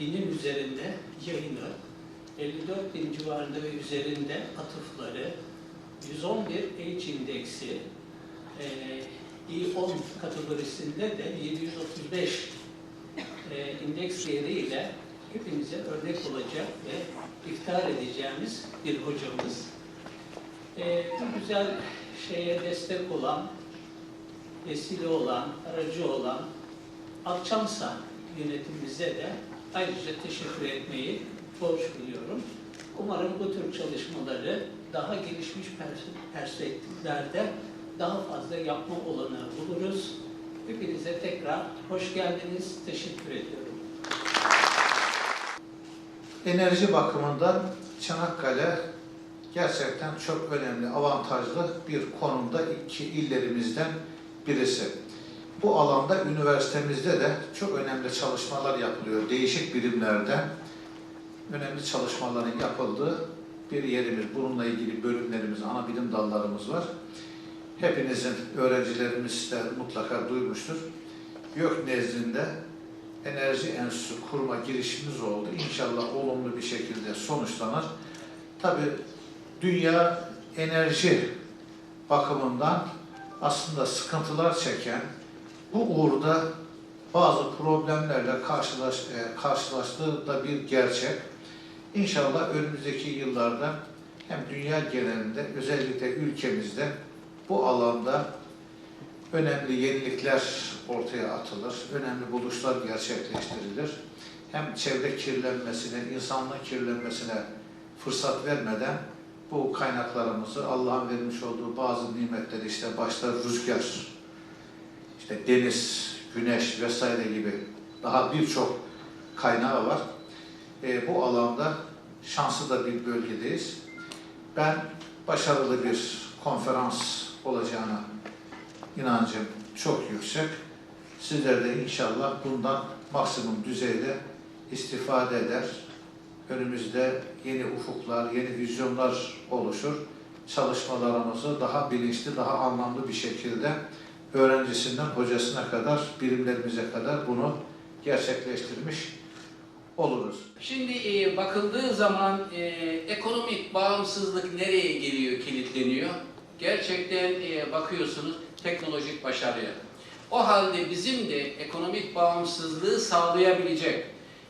binin üzerinde yayını, 54 bin civarında ve üzerinde atıfları, 111 H indeksi, e, i10 kategorisinde de 735 e, indeks değeriyle hepimize örnek olacak ve iftihar edeceğimiz bir hocamız. Bu güzel şeye destek olan, vesile olan, aracı olan Akçamsa yönetimimize de ayrıca teşekkür etmeyi borç biliyorum. Umarım bu tür çalışmaları daha gelişmiş pers- perspektiflerde daha fazla yapma olanağı buluruz. Hepinize tekrar hoş geldiniz, teşekkür ediyorum. Enerji bakımından Çanakkale gerçekten çok önemli, avantajlı bir konumda iki illerimizden birisi. Bu alanda üniversitemizde de çok önemli çalışmalar yapılıyor. Değişik birimlerde önemli çalışmaların yapıldığı bir yerimiz. Bununla ilgili bölümlerimiz, ana bilim dallarımız var. Hepinizin, öğrencilerimiz de mutlaka duymuştur. YÖK nezdinde enerji enstitüsü kurma girişimimiz oldu. İnşallah olumlu bir şekilde sonuçlanır. Tabi dünya enerji bakımından aslında sıkıntılar çeken, bu uğurda bazı problemlerle karşılaş, e, karşılaştığı da bir gerçek. İnşallah önümüzdeki yıllarda hem dünya genelinde özellikle ülkemizde bu alanda önemli yenilikler ortaya atılır, önemli buluşlar gerçekleştirilir. Hem çevre kirlenmesine, insanlığın kirlenmesine fırsat vermeden bu kaynaklarımızı Allah'ın vermiş olduğu bazı nimetleri işte başta rüzgar, işte deniz, güneş vesaire gibi daha birçok kaynağı var. E, bu alanda şanslı da bir bölgedeyiz. Ben başarılı bir konferans olacağına inancım çok yüksek. Sizler de inşallah bundan maksimum düzeyde istifade eder. Önümüzde yeni ufuklar, yeni vizyonlar oluşur. Çalışmalarımızı daha bilinçli, daha anlamlı bir şekilde öğrencisinden hocasına kadar, birimlerimize kadar bunu gerçekleştirmiş oluruz. Şimdi e, bakıldığı zaman e, ekonomik bağımsızlık nereye geliyor, kilitleniyor? Gerçekten e, bakıyorsunuz teknolojik başarıya. O halde bizim de ekonomik bağımsızlığı sağlayabilecek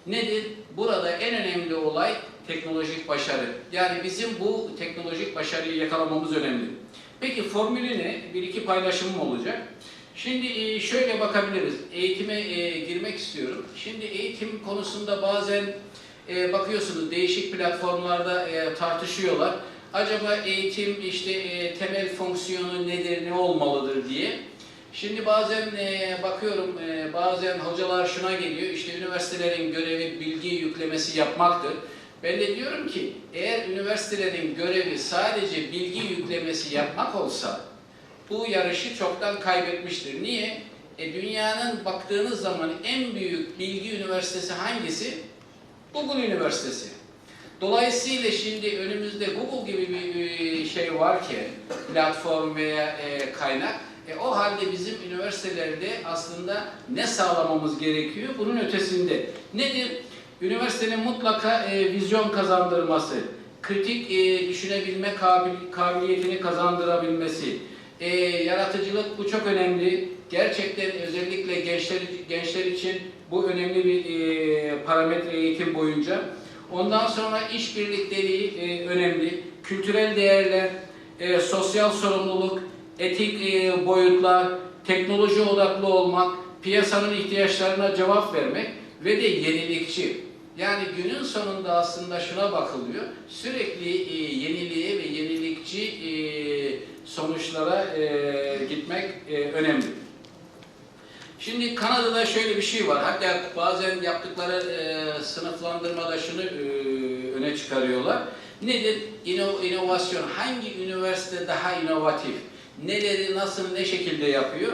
nedir? Burada en önemli olay teknolojik başarı. Yani bizim bu teknolojik başarıyı yakalamamız önemli. Peki formülü ne? Bir iki paylaşımım olacak. Şimdi e, şöyle bakabiliriz. Eğitime e, girmek istiyorum. Şimdi eğitim konusunda bazen e, bakıyorsunuz değişik platformlarda tartışıyorlar. Acaba eğitim işte temel fonksiyonu nedir, ne olmalıdır diye. Şimdi bazen bakıyorum bazen hocalar şuna geliyor işte üniversitelerin görevi bilgi yüklemesi yapmaktır. Ben de diyorum ki eğer üniversitelerin görevi sadece bilgi yüklemesi yapmak olsa bu yarışı çoktan kaybetmiştir. Niye? E, dünyanın baktığınız zaman en büyük bilgi üniversitesi hangisi? Google Üniversitesi. Dolayısıyla şimdi önümüzde Google gibi bir şey varken platform veya e, kaynak e, o halde bizim üniversitelerde aslında ne sağlamamız gerekiyor? Bunun ötesinde. Nedir? Üniversitenin mutlaka e, vizyon kazandırması, kritik e, düşünebilme kabil, kabiliyetini kazandırabilmesi, e, yaratıcılık bu çok önemli. Gerçekten özellikle gençler gençler için bu önemli bir e, parametre eğitim boyunca. Ondan sonra iş birlikteliği e, önemli. Kültürel değerler, e, sosyal sorumluluk, etik e, boyutlar, teknoloji odaklı olmak, piyasanın ihtiyaçlarına cevap vermek ve de yenilikçi. Yani günün sonunda aslında şuna bakılıyor, sürekli e, yeniliğe ve yenilikçi e, sonuçlara e, gitmek e, önemli. Şimdi Kanada'da şöyle bir şey var. Hatta bazen yaptıkları e, sınıflandırmada şunu e, öne çıkarıyorlar. Nedir? İno, inovasyon. Hangi üniversite daha inovatif? Neleri nasıl ne şekilde yapıyor?